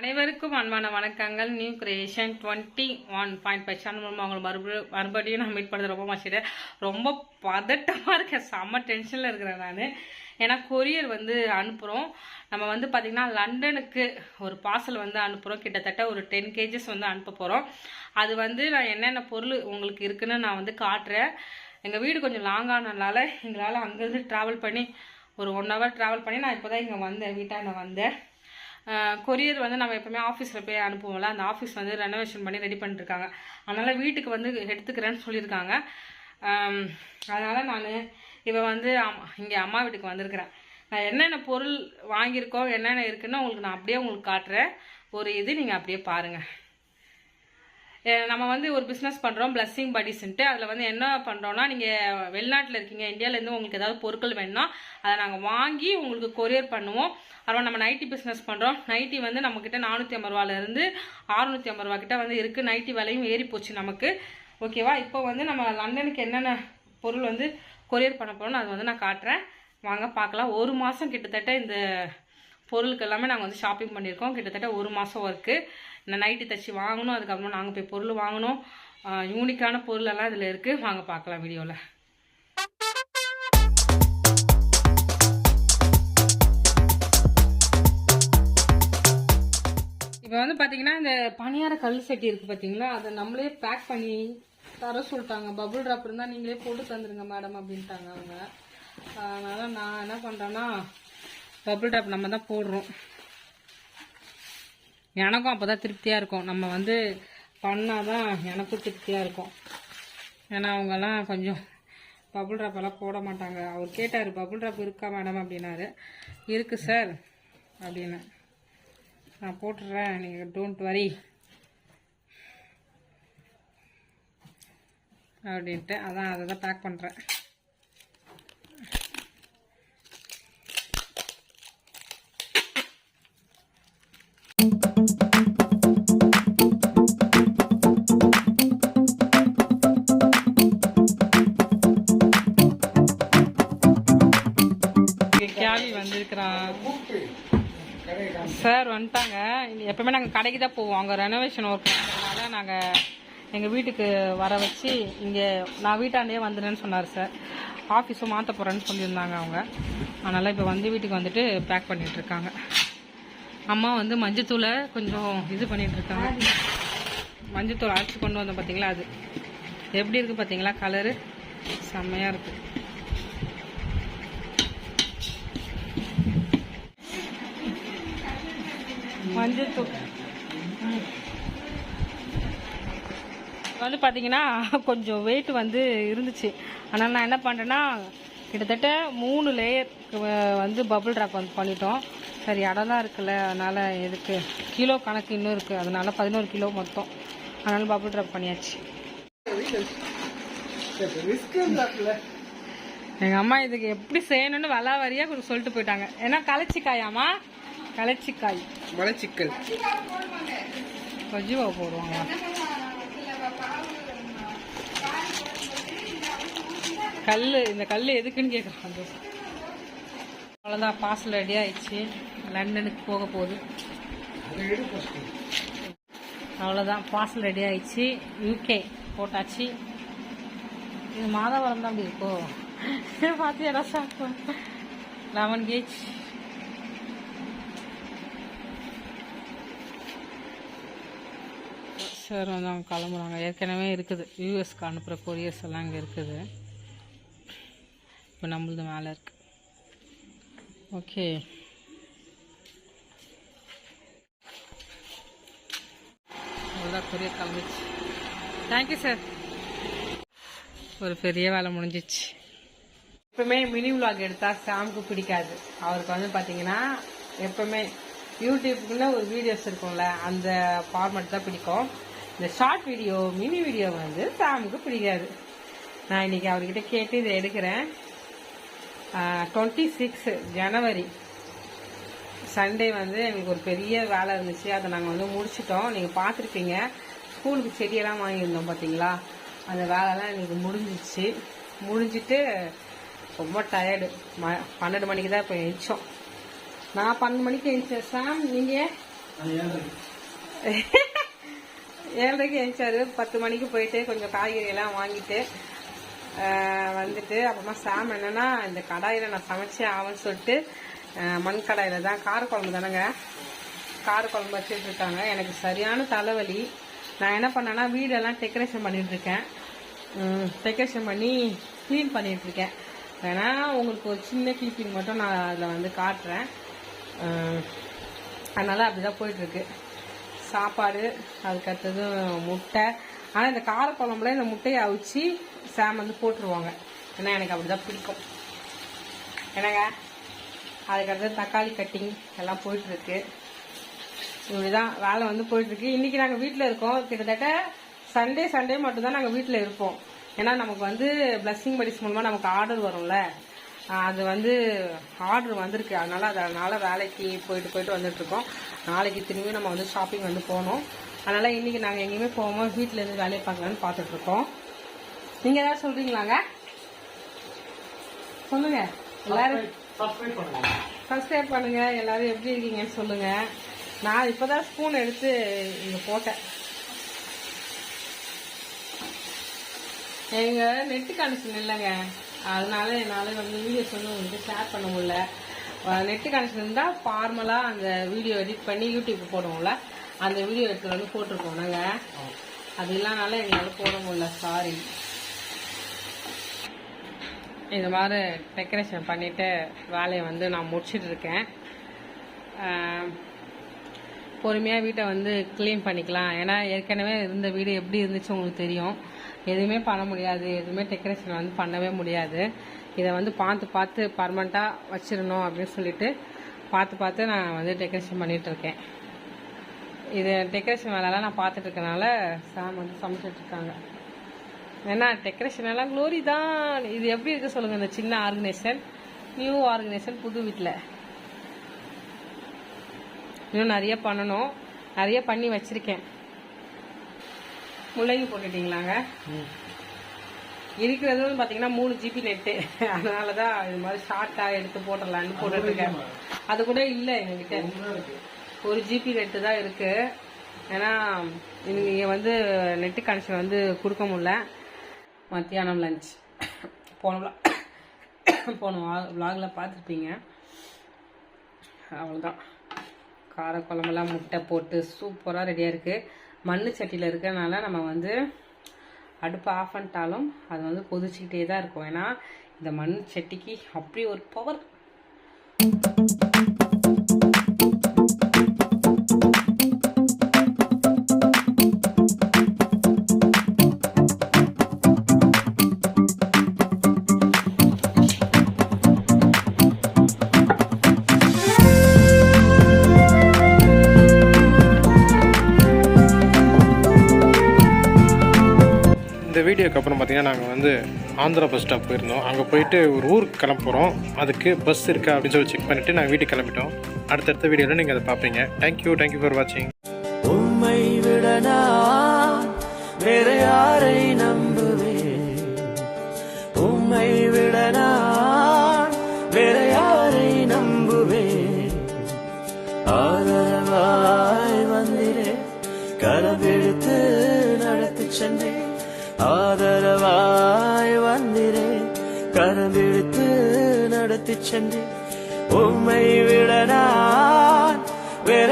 அனைவருக்கும் அன்பான வணக்கங்கள். New creation twenty one point five channel மூலமாக அவங்களை மறுபடியும் மறுபடியும் நான் மீட் பண்ணுறது ரொம்ப மச்சிட்டேன் ரொம்ப பதட்டமாக இருக்கேன். செம்ம டென்ஷனில் இருக்கிறேன் நான். ஏன்னா கொரியர் வந்து அனுப்புகிறோம் நம்ம வந்து பார்த்திங்கன்னா லண்டனுக்கு ஒரு பார்சல் வந்து அனுப்புகிறோம் கிட்டத்தட்ட ஒரு டென் கேஜஸ் வந்து அனுப்ப போகிறோம் அது வந்து நான் என்னென்ன பொருள் உங்களுக்கு இருக்குன்னு நான் வந்து காட்டுறேன். எங்கள் வீடு கொஞ்சம் லாங்கானதுனால எங்களால் அங்கேருந்து ட்ராவல் பண்ணி ஒரு ஒன் ஹவர் ட்ராவல் பண்ணி நான் இப்போ தான் இங்கே வந்தேன். வீட்டாண்ட வந்தேன். கொரியர் வந்து நம்ம எப்பவுமே ஆஃபீஸில் போய் அனுப்புவோம்ல அந்த ஆஃபீஸ் வந்து ரெனோவேஷன் பண்ணி ரெடி பண்ணிருக்காங்க அதனால் வீட்டுக்கு வந்து எடுத்துக்கிறேன்னு சொல்லியிருக்காங்க. அதனால் நான் இப்போ வந்து இங்கே அம்மா வீட்டுக்கு வந்திருக்கிறேன். நான் என்னென்ன பொருள் வாங்கியிருக்கோம் என்னென்ன இருக்குன்னு உங்களுக்கு நான் அப்படியே உங்களுக்கு காட்டுறேன். ஒரு இது நீங்கள் அப்படியே பாருங்கள் நம்ம வந்து ஒரு பிஸ்னஸ் பண்ணுறோம் பிளஸ்ஸிங் படிஸ்ன்ட்டு அதில் வந்து என்ன பண்ணுறோம்னா நீங்கள் வெளிநாட்டில் இருக்கீங்க இந்தியாவிலேருந்து உங்களுக்கு ஏதாவது பொருட்கள் வேணும்னா அதை நாங்கள் வாங்கி உங்களுக்கு கொரியர் பண்ணுவோம். அப்புறம் நம்ம நைட்டி பிஸ்னஸ் பண்ணுறோம் நைட்டி வந்து நம்மக்கிட்ட நானூற்றி ஐம்பது ரூபாலேருந்து அறுநூற்றி ஐம்பது ரூபா கிட்ட வந்து இருக்குது நைட்டி விலையும் ஏறி போச்சு நமக்கு. ஓகேவா இப்போ வந்து நம்ம லண்டனுக்கு என்னென்ன பொருள் வந்து கொரியர் பண்ண போகிறோம்னு அது வந்து நான் காட்டுறேன். வாங்க பார்க்கலாம். ஒரு மாதம் கிட்டத்தட்ட இந்த பொருளுக்கு எல்லாமே நாங்கள் வந்து ஷாப்பிங் பண்ணியிருக்கோம். கிட்டத்தட்ட ஒரு மாதம் ஒர்க்கு இந்த நைட்டு தச்சு வாங்கணும் அதுக்கப்புறம் நாங்கள் போய் பொருள் வாங்கணும். யூனிக்கான பொருள் எல்லாம் இதில் இருக்குது வாங்க பார்க்கலாம் வீடியோவில் இப்போ வந்து பார்த்தீங்கன்னா இந்த பணியார கல் சட்டி இருக்குது பார்த்தீங்களா அதை நம்மளே பேக் பண்ணி தர சொல்லிட்டாங்க. பபுள் ட்ராப் இருந்தால் நீங்களே போட்டு தந்துடுங்க மேடம் அப்படின்ட்டாங்க அவங்க. அதனால் நான் என்ன பண்ணுறேன்னா பபுள் ட்ராப் நம்ம தான் போடுறோம். எனக்கும் அப்போ தான் திருப்தியாக இருக்கும். நம்ம வந்து பண்ணால் தான் எனக்கும் திருப்தியாக இருக்கும். ஏன்னா அவங்கெல்லாம் கொஞ்சம் பபுள் ட்ராப்பெல்லாம் போட மாட்டாங்க. அவர் கேட்டார் பபுள் ட்ராப் இருக்கா மேடம் அப்படின்னாரு. இருக்குது சார் அப்படின்னு. நான் போட்டுடுறேன் நீங்கள் டோன்ட் வரி அப்படின்ட்டு அதான் அதை தான் பேக் பண்ணுறேன் கேள்வி சார் வந்துட்டாங்க. எப்பவுமே நாங்கள் கடைக்கு தான் போவோம். அங்கே ரெனோவேஷன் ஒர்க் பண்ணுறதுனால நாங்கள் எங்கள் வீட்டுக்கு வர வச்சு இங்கே நான் வீட்டாண்டே வந்துடுறேன்னு சொன்னார் சார். ஆஃபீஸும் மாற்ற போகிறேன்னு சொல்லியிருந்தாங்க அவங்க. அதனால் இப்போ வந்து வீட்டுக்கு வந்துட்டு பேக் பண்ணிகிட்ருக்காங்க அம்மா வந்து மஞ்சத்தூளை கொஞ்சம் இது பண்ணிகிட்ருக்காங்க இருக்காங்க. மஞ்சத்தூள் அரைச்சி கொண்டு வந்தோம் பார்த்தீங்களா அது? எப்படி இருக்குது பார்த்தீங்களா கலரு செம்மையாக இருக்குது மஞ்சத்தூள் ம். வந்து பார்த்தீங்கன்னா கொஞ்சம் வெயிட் வந்து இருந்துச்சு. ஆனால் நான் என்ன பண்ணுறேன்னா கிட்டத்தட்ட மூணு லேயர் வந்து பபுள் ட்ராப் வந்து பண்ணிட்டோம். சரி இடம்லாம் இருக்குல்ல அதனால் எதுக்கு? கிலோ கணக்கு இன்னும் இருக்குது அதனால பதினோரு கிலோ மொத்தம். அதனால பபுள் ட்ராப் பண்ணியாச்சு. எங்கள் அம்மா இதுக்கு எப்படி செய்யணும்னு வலா வரியாக கொஞ்சம் சொல்லிட்டு போயிட்டாங்க. ஏன்னா களைச்சிக்காயாம்மா. களைச்சிக்காய். மலச்சிக்கல். பஜ்ஜிவா போடுவாங்க. கல் இந்த கல் எதுக்குன்னு கேட்குறாங்க அவ்வளோதான் பார்சல் ரெடி ஆயிடுச்சு. லண்டனுக்கு போக போகுது. அவ்வளோதான் பார்சல் ரெடி ஆயிடுச்சு. யூகே போட்டாச்சு. இது மாதவரம் தான் அப்படி இருக்கோ? பார்த்தியா ரசம்? லெமன் கேஜ் சார் வந்து அவங்க கிளம்புறாங்க. ஏற்கனவே இருக்குது. யூஎஸ்க்கு அனுப்புகிற கொரியர்ஸ் எல்லாம் இங்கே இருக்குது. இப்போ நம்மளது மேலே இருக்கு. ஓகே அவ்வளோதான் கொரியர் கிளம்பிச்சு தேங்க்யூ சார் ஒரு பெரிய வேலை முடிஞ்சிச்சு. எப்பவுமே மினி vlog எடுத்தா சாமுக்கு பிடிக்காது. அவருக்கு வந்து பார்த்தீங்கன்னா எப்பவுமே யூடியூப்குள்ள ஒரு வீடியோஸ் இருக்கும்ல அந்த ஃபார்மேட் தான் பிடிக்கும். இந்த ஷார்ட் வீடியோ மினி வீடியோ வந்து சாமுக்கு பிடிக்காது. நான் இன்னைக்கு அவர்கிட்ட கேட்டு இதை எடுக்கிறேன். டுவெண்ட்டி சிக்ஸ் ஜனவரி சண்டே வந்து எங்களுக்கு ஒரு பெரிய வேலை இருந்துச்சு. அதை நாங்கள் வந்து முடிச்சிட்டோம். நீங்கள் பார்த்துருப்பீங்க. ஸ்கூலுக்கு செடியெல்லாம் வாங்கியிருந்தோம் பார்த்தீங்களா அந்த வேலைலாம் எங்களுக்கு முடிஞ்சிச்சு. முடிஞ்சிட்டு ரொம்ப டயர்டு ம பன்னெண்டு மணிக்கு தான் இப்போ எழுந்தோம் நான் பன்னெண்டு மணிக்கு எழுந்தேன் சாம். நீங்கள் ஏழரைக்கு எழுந்தாரு பத்து மணிக்கு போயிட்டு கொஞ்சம் காய்கறி எல்லாம் வாங்கிட்டு வந்துட்டு அப்புறமா சாம் என்னன்னா இந்த கடாயில் நான் சமைச்சே ஆகும்னு சொல்லிட்டு ஆஹ், மண் கடாயில் தான். காரக்குழம்பு தானேங்க? காரக்குழம்பு வச்சுட்டு இருக்காங்க. எனக்கு சரியான தலைவலி. நான் என்ன பண்ணேன்னா வீடெல்லாம் டெக்கரேஷன் பண்ணிட்டு இருக்கேன். டெக்கரேஷன் பண்ணி க்ளீன் பண்ணிட்டு இருக்கேன். வேணா உங்களுக்கு ஒரு சின்ன கிளிப்பிங் மட்டும் நான் அதில் வந்து காட்டுறேன். அதனால் அதனால அப்படிதான் போயிட்டு இருக்கு. சாப்பாடு அதுக்கு அடுத்தது முட்டை. ஆனால் இந்த காரக்குழம்புல இந்த முட்டையை அவிச்சு சாம் வந்து போட்டுருவாங்க. ஏன்னா எனக்கு அப்படிதான் பிடிக்கும். என்னங்க? அதுக்கடுத்தது தக்காளி கட்டிங் எல்லாம் போயிட்டுருக்கு. இப்படி இப்படிதான் வேலை வந்து போயிட்டுருக்கு. இன்றைக்கி நாங்கள் வீட்டில் இருக்கோம். கிட்டத்தட்ட சண்டே சண்டே மட்டும்தான் நாங்கள் வீட்டில் இருப்போம். ஏன்னா நமக்கு வந்து பிளஸ்ஸிங் படிஸ் மூலமாக நமக்கு ஆர்டர் வரும்ல. அது வந்து ஆர்டர் வந்திருக்கு. அதனால் அதனால் வேலைக்கு போயிட்டு போயிட்டு வந்துட்டு இருக்கோம் நாளைக்கு திரும்பி நம்ம வந்து ஷாப்பிங் வந்து போகணும். அதனால் இன்றைக்கி நாங்கள் எங்கேயுமே போகாம வீட்டிலேருந்து வேலையை பார்க்கலான்னு பார்த்துட்ருக்கோம் நீங்கள் எதாவது ஏதாவது சொல்லுங்கள் சொல்லுங்க. எல்லாரும் சப்ஸ்கிரைப் பண்ணுங்க. எல்லாரும் எப்படி இருக்கீங்கன்னு சொல்லுங்க. நான் இப்பதான் ஸ்பூன் எடுத்து இங்கே போட்டேன். எங்க நெட்டு கனெக்ஷன் இல்லைங்க. அதனால என்னால் வந்து வீடியோஸ் வந்து உங்களுக்கு ஷேர் பண்ண முடியல. நெட்டு கனெக்ஷன் இருந்தால் ஃபார்மலாக அந்த வீடியோ எடிட் பண்ணி யூடியூப் போடுவோம்ல அந்த வீடியோ எடுத்து வந்து போட்டிருக்கோம் நாங்கள் அது இல்லாதனால எங்களால் போட முடியல சாரி இந்த மாதிரி டெக்கரேஷன் பண்ணிவிட்டு வேலையை வந்து நான் முடிச்சிட்டு இருக்கேன். பொறுமையாக வீட்டை வந்து க்ளீன் பண்ணிக்கலாம். ஏன்னா ஏற்கனவே இருந்த வீடு எப்படி இருந்துச்சு உங்களுக்கு தெரியும். எதுவுமே பண்ண முடியாது. எதுவுமே டெக்கரேஷன் வந்து பண்ணவே முடியாது. இதை வந்து பார்த்து பார்த்து பர்மனெண்ட்டாக வச்சிடணும் அப்படின்னு சொல்லிட்டு பார்த்து பார்த்து நான் வந்து டெக்கரேஷன் பண்ணிகிட்ருக்கேன் இது டெக்கரேஷன் வேலைலாம் நான் பார்த்துட்டு இருக்கனால சாம் வந்து சமைச்சிட்டு இருக்காங்க. ஏன்னா டெக்கரேஷன் எல்லாம் க்ளோரி தான். இது எப்படி இருக்குது சொல்லுங்கள் இந்த சின்ன ஆர்கனைசேஷன் நியூ ஆர்கனைசேஷன் புது வீட்டில் இன்னும் நிறைய பண்ணணும். நிறைய பண்ணி வச்சிருக்கேன். முள்ளங்கி போட்டுட்டீங்களாங்க? இருக்கிறது வந்து பார்த்தீங்கன்னா மூணு ஜிபி நெட்டு அதனால தான் இது மாதிரி ஷார்ட்டாக எடுத்து போட்டுடலான்னு போட்டுட்டு இருக்கேன். அது கூட இல்லை எங்ககிட்ட. ஒரு ஜிபி நெட்டு தான் இருக்கு. ஏன்னா இங்கே வந்து நெட்டு கனெக்ஷன் வந்து கொடுக்க முடியல. மத்தியானம் லஞ்ச் போன போன விலாகில் பார்த்துருப்பீங்க. அவ்வளோதான் காரக்குழம்பெல்லாம் முட்டை போட்டு சூப்பராக ரெடியாக இருக்குது மண் சட்டியில் இருக்கிறனால நம்ம வந்து அடுப்பை ஆஃப் பண்ணிட்டாலும் அது வந்து கொதிச்சுக்கிட்டே தான் இருக்கும். ஏன்னா இந்த மண் சட்டிக்கு அப்படி ஒரு பவர் வீடியோக்கு அப்புறம் பார்த்தீங்கன்னா நாங்கள் வந்து ஆந்திரா பஸ் ஸ்டாப் போயிருந்தோம். அங்கே போயிட்டு ஒரு ஊருக்கு கிளம்புறோம். அதுக்கு பஸ் இருக்கா அப்படின்னு சொல்லி செக் பண்ணிவிட்டு நாங்கள் வீட்டுக்கு கிளம்பிட்டோம். அடுத்தடுத்த வீடியோவில் நீங்கள் அதை பார்ப்பீங்க. தேங்க்யூ தேங்க்யூ ஃபார் வாட்சிங் உண்மை விடனா நான் வேற யாரை சென்று உம்மை விட நான் வேற